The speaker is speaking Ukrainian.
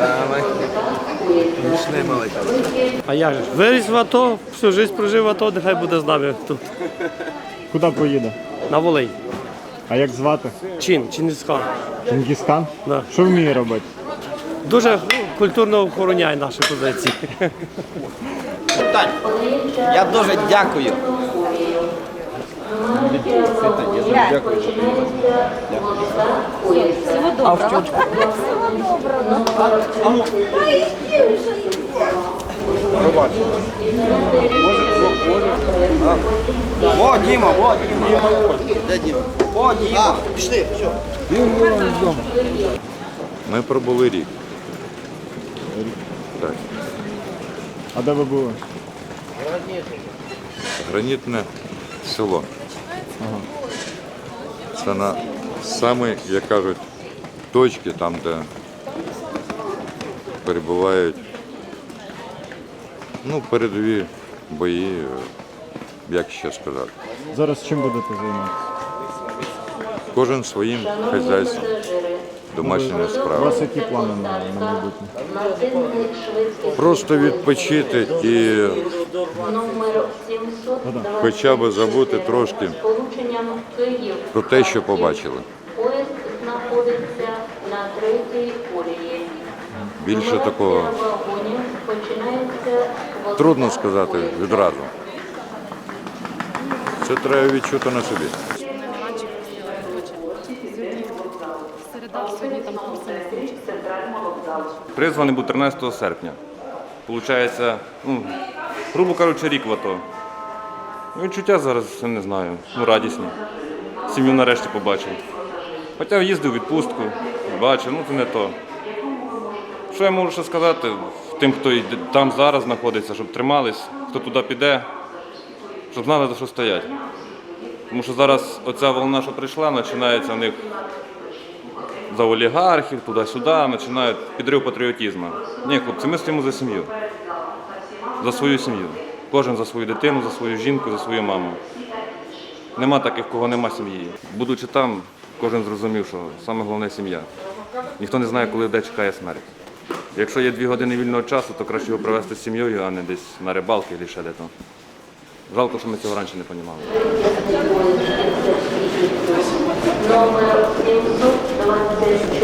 Давай. Пішли, маленька. А як же? Виріс в АТО, всю життя прожив в АТО, нехай буде з нами тут. Куди поїде? На Волинь. А як звати? Чин, Чингісхан. Чингісхан? Да. Що вміє робити? Дуже культурно охороняє наші позиції. Я дуже дякую. О, Діма, о, Діма. Де Діма? О, Діма. Пішли, все. Ми пробули рік. Так. А де ви були? Гранітне село. Це на саме, як кажуть, точки, там, де перебувають ну, передові бої, як ще сказати. Зараз чим будете займатися? Кожен своїм хазяйством, домашніми У справами. вас які плани на, на майбутнє? Просто відпочити і номер 700 хоча б забути трошки Київ. про те, що побачили. Поїзд знаходиться на третій колії. Більше такого Вагонів починається з трудно сказати відразу. Це треба відчути на собі. Середа, сьогодні там просили. Призваний був 13 серпня. Получається, ну, грубо кажучи, рік в АТО. Ну, Відчуття зараз, я не знаю, ну, радісні. Сім'ю нарешті побачив. Хоча їздив у відпустку, бачив, ну це не то. Що я можу ще сказати тим, хто йде- там зараз знаходиться, щоб тримались, хто туди піде, щоб знали, за що стоять. Тому що зараз оця волна, що прийшла, починається в них за олігархів, туди-сюди, починають підрив патріотизму. Ні, хлопці, ми стоїмо за сім'ю. За свою сім'ю. Кожен за свою дитину, за свою жінку, за свою маму. Нема таких, кого нема сім'ї. Будучи там, кожен зрозумів, що саме головне сім'я. Ніхто не знає, коли де чекає смерть. Якщо є дві години вільного часу, то краще його провести з сім'єю, а не десь на рибалки або ще де-то. Жалко, що ми цього раніше не розуміли. Номер 724 з полученням Київ.